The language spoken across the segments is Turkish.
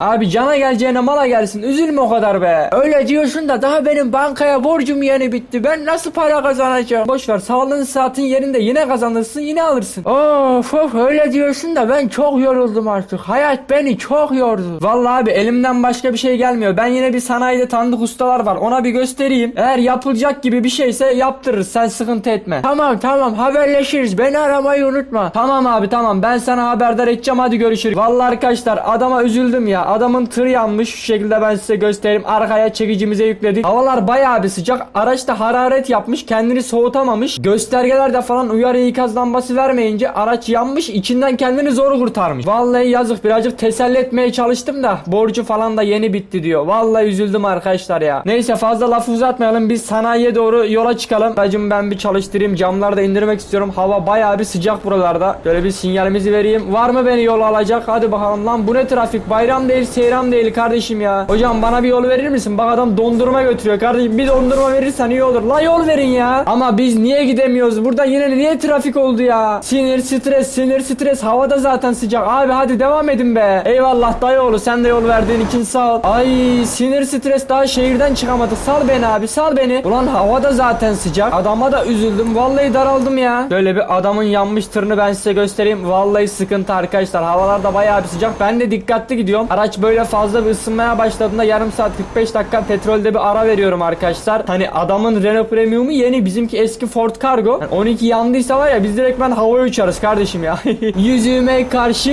Abi cana geleceğine mala gelsin üzülme o kadar be. Öyle diyorsun da daha benim bankaya borcum yeni bitti. Ben nasıl para kazanacağım? Boş ver sağlığın saatin yerinde yine kazanırsın yine alırsın. Of of öyle diyorsun da ben çok yoruldum artık. Hayat beni çok yordu. Vallahi abi elimden başka bir şey gelmiyor. Ben yine bir sanayide tanıdık ustalar var. Ona bir göstereyim. Eğer yapılacak gibi bir şeyse yaptırırız. Sen sıkıntı etme. Tamam tamam haberleşiriz. Beni aramayı unutma. Tamam abi tamam. Ben sana haberdar edeceğim. Hadi görüşürüz. Vallahi arkadaşlar adama üzüldüm ya. Adamın tırı yanmış. Şu şekilde ben size göstereyim. Arkaya çekicimize yükledik. Havalar bayağı bir sıcak. Araçta hararet yapmış. Kendini soğutamamış. Göstergelerde falan uyarı ikaz lambası vermeyince araç yanmış. içinden kendini zor kurtarmış. Vallahi yazık. Birazcık teselli etmeye çalıştım da. Borcu falan da yeni bitti diyor. Vallahi üzüldüm arkadaşlar ya. Neyse fazla laf uzatmayalım. Biz sanayiye doğru yola çıkalım. Aracımı ben bir çalıştırayım. Camları da indirmek istiyorum. Hava bayağı bir sıcak buralarda. Böyle bir sinyalimizi vereyim. Var mı beni yol alacak? Hadi bakalım lan. Bu ne trafik? Bayram değil, seyram değil kardeşim ya. Hocam bana bir yol verir misin? Bak adam dondurma götürüyor kardeşim. Bir dondurma verirsen iyi olur. La yol verin ya. Ama biz niye gidemiyoruz? Burada yine niye trafik oldu ya? Sinir, stres, sinir, stres. Havada zaten sıcak. Abi hadi devam edin be. Eyvallah dayıoğlu sen de yol verdiğin için sağ ol. Ay sinir, stres daha şehirden çıkamadı. Sal beni abi sal beni. Ulan havada zaten sıcak. Adama da üzüldüm. Vallahi daraldım ya. Böyle bir adamın yanmış tırını ben size göstereyim. Vallahi sıkıntı arkadaşlar. Havalar da bayağı bir sıcak. Ben de dikkatli gidiyorum. Araç böyle fazla bir ısınmaya başladığında yarım saat 45 dakika petrolde bir ara veriyorum arkadaşlar. Hani adamın Renault Premium'u yeni bizimki eski Ford Cargo. Yani 12 yandıysa var ya biz direkt ben havaya uçarız kardeşim ya. Yüzüme karşı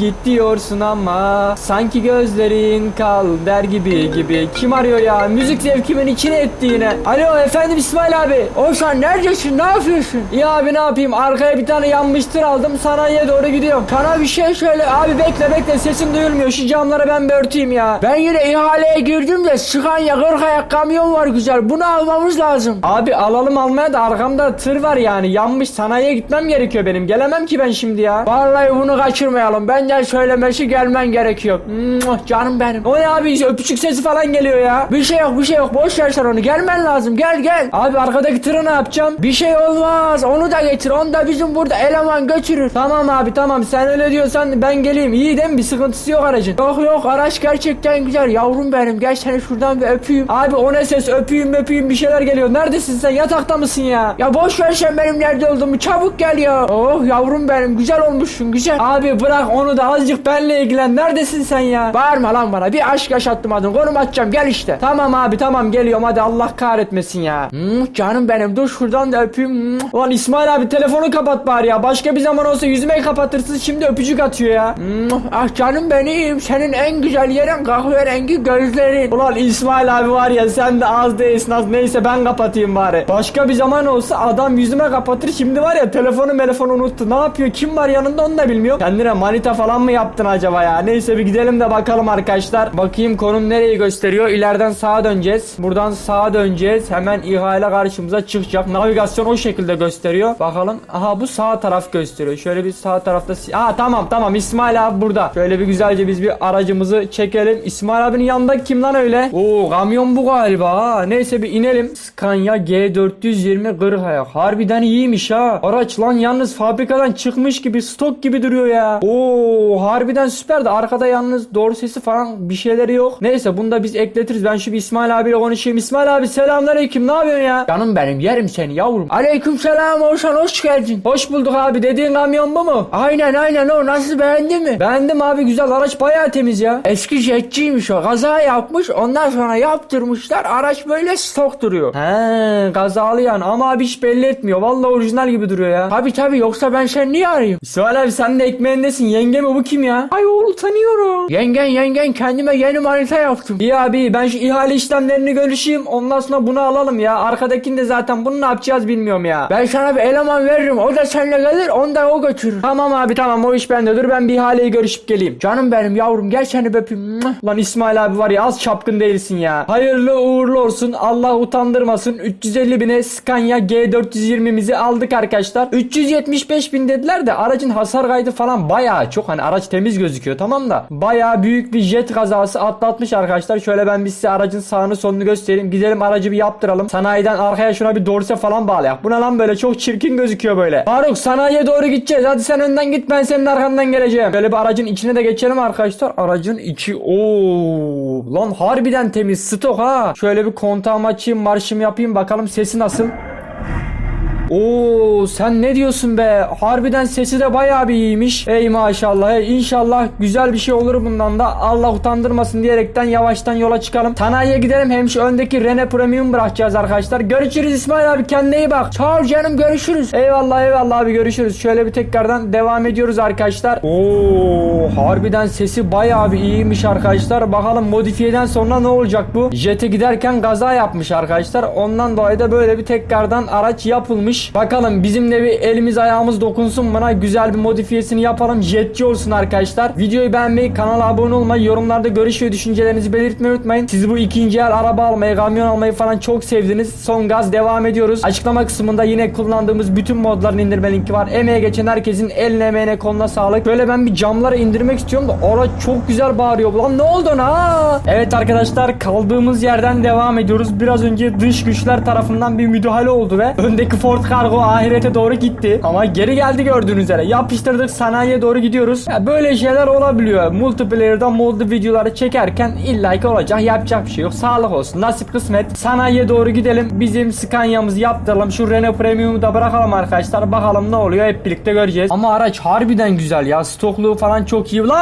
git diyorsun ama sanki gözlerin kal der gibi gibi. Kim arıyor ya? Müzik zevkimin içine etti yine. Alo efendim İsmail abi. Oğuzhan neredesin? Ne yapıyorsun? İyi abi ne yapayım? Arkaya bir tane yanmıştır aldım. Sanayiye doğru gidiyorum. Sana bir şey söyle. Abi bekle bekle sesim duyulmuyor. Şu camları ben bir örteyim ya. Ben yine ihaleye girdim de Scania 40 ayak kamyon var güzel. Bunu almamız lazım. Abi alalım almaya da arkamda tır var yani. Yanmış sanayiye gitmem gerekiyor benim. Gelemem ki ben şimdi ya. Vallahi bunu kaçırmayalım. Benden söylemesi gelmen gerekiyor. Muah, Canım benim. O ne abi öpücük sesi falan geliyor ya. Bir şey yok bir şey yok. Boş ver sen onu. Gelmen lazım. Gel gel. Abi arkadaki tırı ne yapacağım? Bir şey olmaz. Onu da getir. Onu da bizim burada eleman götürür. Tamam abi tamam. Sen öyle diyorsan ben geleyim. İyi değil mi? Bir sıkıntısı yok aracın. Yok yok araç gerçekten güzel. Yavrum benim. Gel seni şuradan bir öpeyim. Abi o ne ses? Öpeyim öpeyim bir şeyler geliyor. Neredesin sen? Yatakta mısın ya? Ya boş ver sen benim nerede olduğumu. Çabuk gel ya. Oh yavrum benim. Güzel olmuşsun. Güzel. Abi bırak onu da azıcık benle ilgilen. Neredesin sen ya? Bağırma lan bana. Bir aşk yaşattım adın. Konum atacağım. Gel işte. Tamam abi tamam geliyorum. Hadi Allah kahretmesin ya. Hmm, canım benim. Dur şuradan da öpeyim. Hmm. Ulan İsmail abi telefonu kapat bari ya. Başka bir zaman olsa yüzüme kapatırsın. Şimdi öpücük atıyor ya. Hmm, ah canım benim. Senin en güzel yerin kahverengi gözlerin. Ulan İsmail abi var ya sen de az değilsin az. Neyse ben kapatayım bari. Başka bir zaman olsa adam yüzüme kapatır. Şimdi var ya telefonu telefonu unuttu. Ne yapıyor? Kim var yanında onu da bilmiyor. Kendine manita falan mı yaptın acaba ya? Neyse bir gidelim de bakalım arkadaşlar. Bakayım konum nereyi gösteriyor. İleriden sağa döneceğiz. Buradan sağa döneceğiz. Hemen ihale karşımıza çıkacak. Navigasyon o şekilde gösteriyor. Bakalım. Aha bu sağ taraf gösteriyor. Şöyle bir sağ tarafta. Aa tamam tamam İsmail abi burada. Şöyle bir güzelce biz bir aracımızı çekelim. İsmail abinin yanında kim lan öyle? Oo kamyon bu galiba ha. Neyse bir inelim. Scania G420 40 ayak. Harbiden iyiymiş ha. Araç lan yalnız fabrikadan çıkmış gibi stok gibi duruyor ya. Oo harbiden süper de arkada yalnız doğru sesi falan bir şeyleri yok. Neyse bunu da biz ekletiriz. Ben şu bir İsmail abiyle konuşayım. İsmail abi selamünaleyküm. Ne yapıyorsun ya? Canım benim yerim seni yavrum. Aleyküm selam Oğuzhan hoş geldin. Hoş bulduk abi. Dediğin kamyon bu mu? Aynen aynen o. Nasıl beğendin mi? Beğendim abi güzel. Araç bayağı temiz ya. Eski jetçiymiş o. Kaza yapmış. Ondan sonra yaptırmışlar. Araç böyle stok duruyor. He kazalı yani ama abi hiç belli etmiyor. Vallahi orijinal gibi duruyor ya. Tabi tabi yoksa ben seni niye arayayım? İsmail abi sen de ekmeğindesin. Yenge mi bu kim ya? Ay oğlu tanıyorum. Yengen yengen kendime yeni manita yaptım. İyi abi ben şu ihale işlemlerini görüşeyim. Ondan sonra bunu alalım ya. Arkadakini de zaten bunu ne yapacağız bilmiyorum ya. Ben sana bir eleman veririm. O da seninle gelir. Onu da o götürür. Tamam abi tamam o iş bende. Dur ben bir ihaleyi görüşüp geleyim. Canım benim yavrum gel seni öpeyim. Lan İsmail abi var ya az çapkın değilsin ya. Hayırlı uğurlu olsun. Allah utandırmasın. 350 bine Scania G420'mizi aldık arkadaşlar. 375 bin dediler de aracın hasar kaydı falan bayağı çok. Hani araç temiz gözüküyor tamam da. Bayağı büyük bir jet kazası atlatmış arkadaşlar. Şöyle ben bir size aracın sağını solunu göstereyim. Gidelim aracı bir yaptıralım. Sanayiden arkaya şuna bir dorse falan bağlayak. Bu ne lan böyle çok çirkin gözüküyor böyle. Faruk sanayiye doğru gideceğiz. Hadi sen önden git ben senin arkandan geleceğim. Böyle bir aracın içine de geçelim arkadaşlar. Aracın içi. Oo lan harbiden temiz stok ha. Şöyle bir kontağımı açayım marşımı yapayım bakalım sesi nasıl. Oo sen ne diyorsun be? Harbiden sesi de bayağı bir iyiymiş. Ey maşallah. Ey inşallah güzel bir şey olur bundan da. Allah utandırmasın diyerekten yavaştan yola çıkalım. Sanayiye gidelim. Hem şu öndeki Rene Premium bırakacağız arkadaşlar. Görüşürüz İsmail abi. Kendine iyi bak. Ol canım görüşürüz. Eyvallah eyvallah abi görüşürüz. Şöyle bir tekrardan devam ediyoruz arkadaşlar. Oo harbiden sesi bayağı bir iyiymiş arkadaşlar. Bakalım modifiyeden sonra ne olacak bu? Jet'e giderken kaza yapmış arkadaşlar. Ondan dolayı da böyle bir tekrardan araç yapılmış. Bakalım bizim de bir elimiz ayağımız dokunsun buna. Güzel bir modifiyesini yapalım. Jetçi olsun arkadaşlar. Videoyu beğenmeyi, kanala abone olmayı, yorumlarda görüş ve düşüncelerinizi belirtmeyi unutmayın. Siz bu ikinci el araba almayı, kamyon almayı falan çok sevdiniz. Son gaz devam ediyoruz. Açıklama kısmında yine kullandığımız bütün modların indirme linki var. Emeğe geçen herkesin eline emeğine koluna sağlık. Böyle ben bir camları indirmek istiyorum da araç çok güzel bağırıyor. Lan ne oldu ha? Evet arkadaşlar kaldığımız yerden devam ediyoruz. Biraz önce dış güçler tarafından bir müdahale oldu ve öndeki Ford Cargo ahirete doğru gitti. Ama geri geldi gördüğünüz üzere. Yapıştırdık sanayiye doğru gidiyoruz. Ya böyle şeyler olabiliyor. Multiplayer'da modlu videoları çekerken illaki olacak. Yapacak bir şey yok. Sağlık olsun. Nasip kısmet. Sanayiye doğru gidelim. Bizim Scania'mızı yaptıralım. Şu Renault Premium'u da bırakalım arkadaşlar. Bakalım ne oluyor hep birlikte göreceğiz. Ama araç harbiden güzel ya. Stokluğu falan çok iyi. La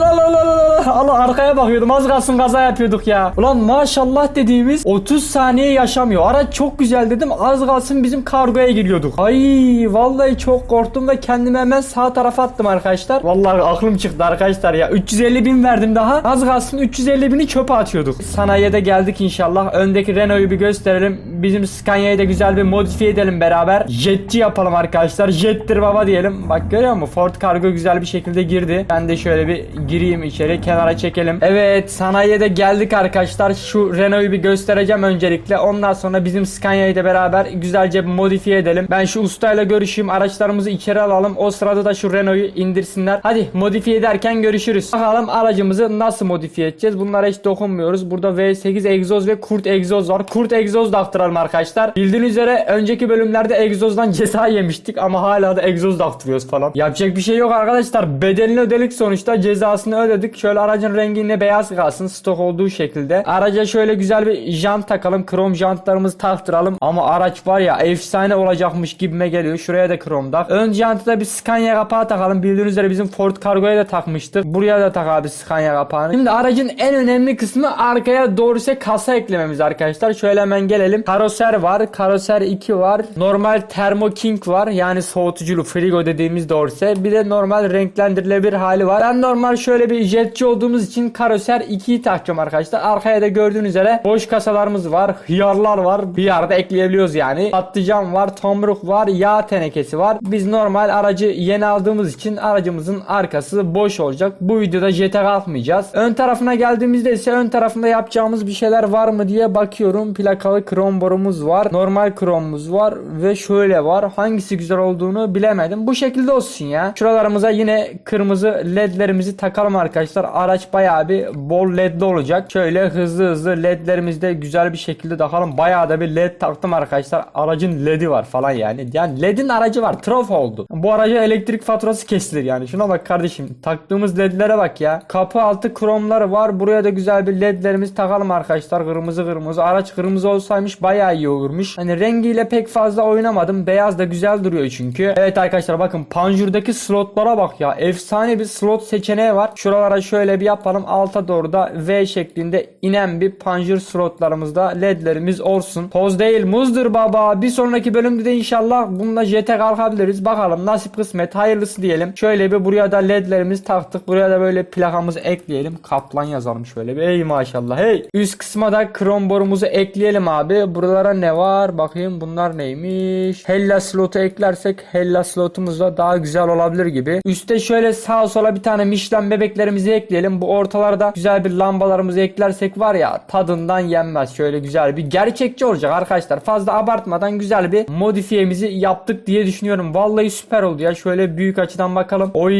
la la la la. Allah arkaya bakıyordum. Az kalsın kaza yapıyorduk ya. Ulan maşallah dediğimiz 30 saniye yaşamıyor. Araç çok güzel dedim. Az kalsın bizim kargoya giriyorduk. Ay vallahi çok korktum ve kendimi hemen sağ tarafa attım arkadaşlar. Vallahi aklım çıktı arkadaşlar ya. 350 bin verdim daha. Az kalsın 350 bini çöpe atıyorduk. Sanayiye de geldik inşallah. Öndeki Renault'u bir gösterelim. Bizim Scania'yı da güzel bir modifiye edelim beraber. Jetçi yapalım arkadaşlar. Jettir baba diyelim. Bak görüyor musun? Ford Cargo güzel bir şekilde girdi. Ben de şöyle bir gireyim içeri. Kenara çekelim. Evet sanayiye de geldik arkadaşlar. Şu Renault'u bir göstereceğim öncelikle. Ondan sonra bizim Scania'yı da beraber güzelce bir modifiye edelim. Ben şu ustayla görüşeyim. Araçlarımızı içeri alalım. O sırada da şu Renault'u indirsinler. Hadi modifiye ederken görüşürüz. Bakalım aracımızı nasıl modifiye edeceğiz. Bunlara hiç dokunmuyoruz. Burada V8 egzoz ve kurt egzoz var. Kurt egzoz da aktıralım arkadaşlar. Bildiğiniz üzere önceki bölümlerde egzozdan ceza yemiştik ama hala da egzoz da aktırıyoruz falan. Yapacak bir şey yok arkadaşlar. Bedelini ödedik sonuçta. Cezasını ödedik. Şöyle aracın rengi yine beyaz kalsın. Stok olduğu şekilde. Araca şöyle güzel bir jant takalım. Krom jantlarımızı taktıralım. Ama araç var ya efsane olacakmış gibime geliyor. Şuraya da krom tak. Ön jantı bir Scania kapağı takalım. Bildiğiniz üzere bizim Ford Cargo'ya da takmıştık. Buraya da tak abi Scania kapağını. Şimdi aracın en önemli kısmı arkaya doğrusu kasa eklememiz arkadaşlar. Şöyle hemen gelelim. Karoser var. Karoser 2 var. Normal Thermo King var. Yani soğutuculu frigo dediğimiz doğrusu. Bir de normal renklendirilebilir hali var. Ben normal şöyle bir jetçi olduğumuz için karoser 2'yi takacağım arkadaşlar. Arkaya da gördüğünüz üzere boş kasalarımız var. Hıyarlar var. Bir yerde ekleyebiliyoruz yani. Patlıcan var. Tomruk var. Yağ tenekesi var. Biz normal aracı yeni aldığımız için aracımızın arkası boş olacak. Bu videoda jete kalkmayacağız. Ön tarafına geldiğimizde ise ön tarafında yapacağımız bir şeyler var mı diye bakıyorum. Plakalı krom borumuz var. Normal kromumuz var. Ve şöyle var. Hangisi güzel olduğunu bilemedim. Bu şekilde olsun ya. Şuralarımıza yine kırmızı ledlerimizi takalım arkadaşlar. Araç bayağı bir bol ledli olacak. Şöyle hızlı hızlı ledlerimizi de güzel bir şekilde takalım. Bayağı da bir led taktım arkadaşlar. Aracın ledi var falan yani. Yani ledin aracı var. Trof oldu. Bu araca elektrik faturası kesilir yani. Şuna bak kardeşim. Taktığımız ledlere bak ya. Kapı altı kromları var. Buraya da güzel bir ledlerimizi takalım arkadaşlar. Kırmızı kırmızı. Araç kırmızı olsaymış bayağı iyi olurmuş. Hani rengiyle pek fazla oynamadım. Beyaz da güzel duruyor çünkü. Evet arkadaşlar bakın panjurdaki slotlara bak ya. Efsane bir slot seçeneği var. Şuralara şöyle bir yapalım. Alta doğru da V şeklinde inen bir panjur slotlarımızda ledlerimiz olsun. Toz değil muzdur baba. Bir sonraki bölümde de inşallah bununla jete kalkabiliriz. Bakalım nasip kısmet hayırlısı diyelim. Şöyle bir buraya da ledlerimizi taktık. Buraya da böyle plakamızı ekleyelim. Kaplan yazalım şöyle bir. Ey maşallah hey. Üst kısma da krom borumuzu ekleyelim abi. Buralara ne var? Bakayım bunlar neymiş? Hella slotu eklersek Hella slotumuz da daha güzel olabilir gibi. Üste şöyle sağa sola bir tane Michelin bebeklerimizi ekleyelim. Bu ortalarda güzel bir lambalarımızı eklersek var ya tadından yenmez. Şöyle güzel bir gerçekçi olacak arkadaşlar. Fazla abartmadan güzel bir modifiyemizi yaptık diye düşünüyorum. Vallahi süper oldu ya. Şöyle büyük açıdan bakalım. Oy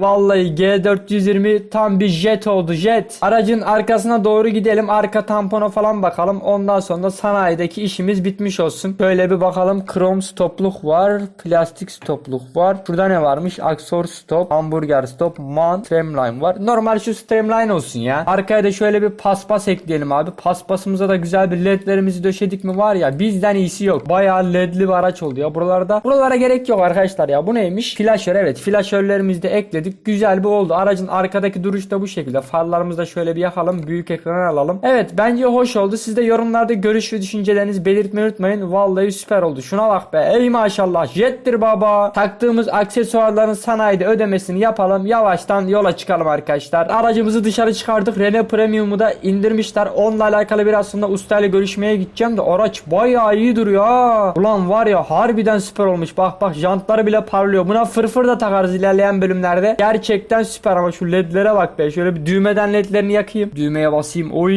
vallahi G420 tam bir jet oldu jet. Aracın arkasına doğru gidelim. Arka tampona falan bakalım. Ondan sonra sanayideki işimiz bitmiş olsun. Şöyle bir bakalım. Krom stopluk var. Plastik stopluk var. Şurada ne varmış? Aksor stop, hamburger stop, man, tramline var. Normal şu tramline olsun ya. Arkaya da şöyle bir paspas ekleyelim abi. Paspasımıza da güzel bir ledlerimizi döşedik mi var ya bizden iyisi yok. Bayağı ledli bir araç oldu ya buralarda. Buralara gerek yok arkadaşlar ya. Bu neymiş? Flaşör evet. Flaşörlerimizi de ekledik. Güzel bir oldu. Aracın arkadaki duruş da bu şekilde. Farlarımızı da şöyle bir yakalım. Büyük ekrana alalım. Evet bence hoş oldu. Siz de yorumlarda görüş ve düşüncelerinizi belirtmeyi unutmayın. Vallahi süper oldu. Şuna bak be. Ey maşallah. Jettir baba. Taktığımız aksesuarların sanayide ödemesini yapalım. Yavaştan yola çıkalım arkadaşlar. Aracımızı dışarı çıkardık. Renault Premium'u da indirmişler. Onunla alakalı biraz sonra ustayla görüşmeye gideceğim de araç bayağı iyi duruyor Ulan var ya harbiden süper olmuş. Bak bak jantları bile parlıyor. Buna fırfır da takarız ilerleyen bölümlerde. Gerçekten süper ama şu ledlere bak be. Şöyle bir düğmeden ledlerini yakayım. Düğmeye basayım. Oy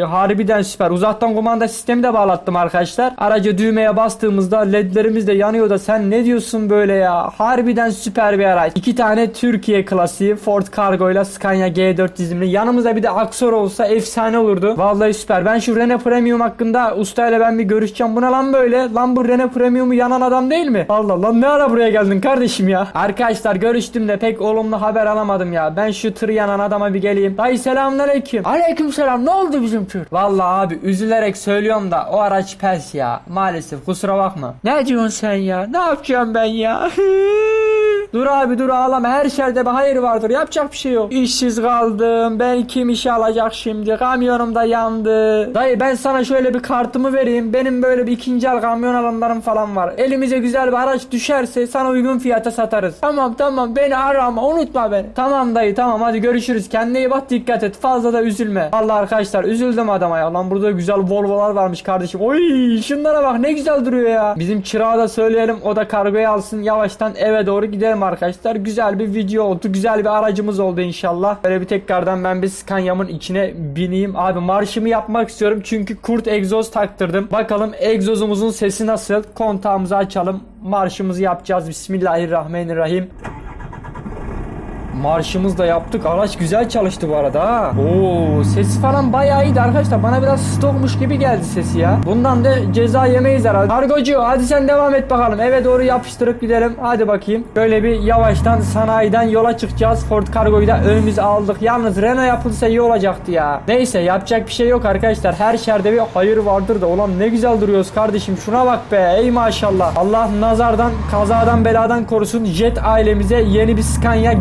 harbiden süper. Uzaktan kumanda sistemi de bağlattım arkadaşlar. Aracı düğmeye bastığımızda ledlerimiz de yanıyor da sen ne diyorsun böyle ya? Harbiden süper bir araç. İki tane Türkiye klasiği Ford Cargo ile Scania G4 dizimli. Yanımızda bir de Aksor olsa efsane olurdu. Vallahi süper. Ben şu Renault Premium hakkında ustayla ben bir görüşeceğim. Buna lan böyle. Lan bu Renault Premium'u yanan adam değil mi? Allah lan ne ara buraya geldin kardeşim ya? Arkadaşlar görüştüm de pek olumlu haber alamadım ya. Ben şu tır yanan adama bir geleyim. Dayı selamünaleyküm. Aleyküm selam. Ne oldu bizim tır? Vallahi abi üzülerek söylüyorum da o araç pes ya. Maalesef kusura bakma. Ne diyorsun sen ya? Ne yapacağım ben ya? Dur abi dur ağlama her şerde bir hayır vardır yapacak bir şey yok. İşsiz kaldım ben kim işe alacak şimdi kamyonum da yandı. Dayı ben sana şöyle bir kartımı vereyim benim böyle bir ikinci el kamyon alanlarım falan var. Elimize güzel bir araç düşerse sana uygun fiyata satarız. Tamam tamam beni arama unutma beni. Tamam dayı tamam hadi görüşürüz kendine iyi bak dikkat et fazla da üzülme. Vallahi arkadaşlar üzüldüm adama ya lan burada güzel Volvo'lar varmış kardeşim. Oy şunlara bak ne güzel duruyor ya. Bizim çırağa da söyleyelim o da kargoya alsın yavaştan eve doğru gidelim arkadaşlar. Güzel bir video oldu. Güzel bir aracımız oldu inşallah. Böyle bir tekrardan ben bir Scania'mın içine bineyim. Abi marşımı yapmak istiyorum çünkü kurt egzoz taktırdım. Bakalım egzozumuzun sesi nasıl? Kontağımızı açalım. Marşımızı yapacağız. Bismillahirrahmanirrahim. Marşımız da yaptık. Araç güzel çalıştı bu arada ha. Oo, sesi falan bayağı iyiydi arkadaşlar. Bana biraz stokmuş gibi geldi sesi ya. Bundan da ceza yemeyiz herhalde. Kargocu hadi sen devam et bakalım. Eve doğru yapıştırıp gidelim. Hadi bakayım. Böyle bir yavaştan sanayiden yola çıkacağız. Ford Cargo'yu da önümüze aldık. Yalnız Renault yapılsa iyi olacaktı ya. Neyse yapacak bir şey yok arkadaşlar. Her şerde bir hayır vardır da. Ulan ne güzel duruyoruz kardeşim. Şuna bak be. Ey maşallah. Allah nazardan, kazadan, beladan korusun. Jet ailemize yeni bir Scania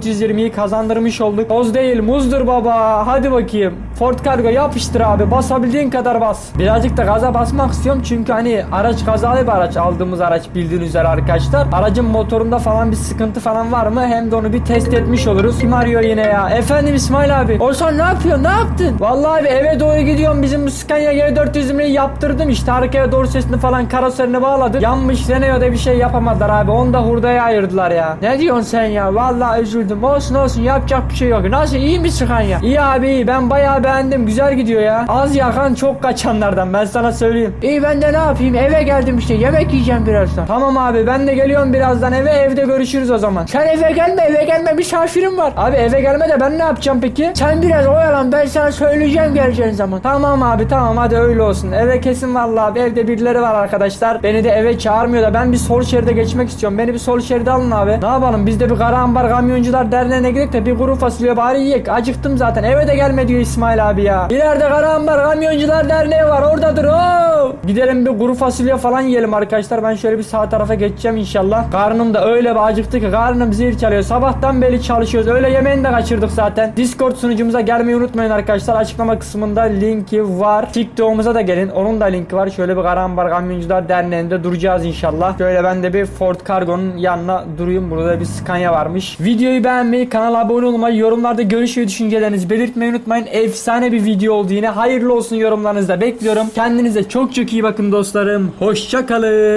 G420'yi kazandırmış olduk. Toz değil muzdur baba. Hadi bakayım. Ford Cargo yapıştır abi. Basabildiğin kadar bas. Birazcık da gaza basmak istiyorum. Çünkü hani araç kazalı bir araç. Aldığımız araç bildiğiniz üzere arkadaşlar. Aracın motorunda falan bir sıkıntı falan var mı? Hem de onu bir test etmiş oluruz. Kim arıyor yine ya? Efendim İsmail abi. Olsan ne yapıyorsun? Ne yaptın? Vallahi abi eve doğru gidiyorum. Bizim Scania G420'yi yaptırdım işte. Arkaya doğru sesini falan karoserini bağladık. Yanmış Renault'da bir şey yapamadılar abi. Onu da hurdaya ayırdılar ya. Ne diyorsun sen ya? Vallahi üzüldüm. Olsun olsun yapacak bir şey yok. Nasıl iyi mi Scania? İyi abi iyi. Ben bayağı beğendim. Güzel gidiyor ya. Az yakan çok kaçanlardan ben sana söyleyeyim. İyi ben de ne yapayım? Eve geldim işte. Yemek yiyeceğim birazdan. Tamam abi ben de geliyorum birazdan eve. Evde görüşürüz o zaman. Sen eve gelme eve gelme misafirim var. Abi eve gelme de ben ne yapacağım peki? Sen biraz oyalan ben sana söyleyeceğim geleceğin zaman. Tamam abi tamam hadi öyle olsun. Eve kesin vallahi abi evde birileri var arkadaşlar. Beni de eve çağırmıyor da ben bir sol şeride geçmek istiyorum. Beni bir sol şeride alın abi. Ne yapalım biz de bir Karahambar Kamyoncular Derneği'ne gidelim de bir kuru fasulye bari yiyek. Acıktım zaten eve de gelme diyor İsmail abi ya. İleride Karahambar Kamyoncular Derneği var oradadır o. Gidelim bir kuru fasulye falan yiyelim arkadaşlar. Ben şöyle bir sağ tarafa geçeceğim inşallah. Karnım da öyle bir acıktı ki karnım zil çalıyor. Sabahtan beri çalışıyoruz. Öyle yemeğini de kaçırdık zaten. Discord sunucumuza gelmeyi unutmayın arkadaşlar. Açıklama kısmında linki var. TikTok'umuza da gelin. Onun da linki var. Şöyle bir Karahambar Kamyoncular Derneği'nde duracağız inşallah. Şöyle ben de bir Ford Cargo'nun yanına durayım. Burada bir Scania varmış. Videoyu beğenmeyi, kanala abone olmayı, yorumlarda görüş ve düşüncelerinizi belirtmeyi unutmayın. Efsane bir video oldu yine. Hayırlı olsun yorumlarınızda bekliyorum. Kendinize çok çok iyi bakın dostlarım. Hoşça kalın.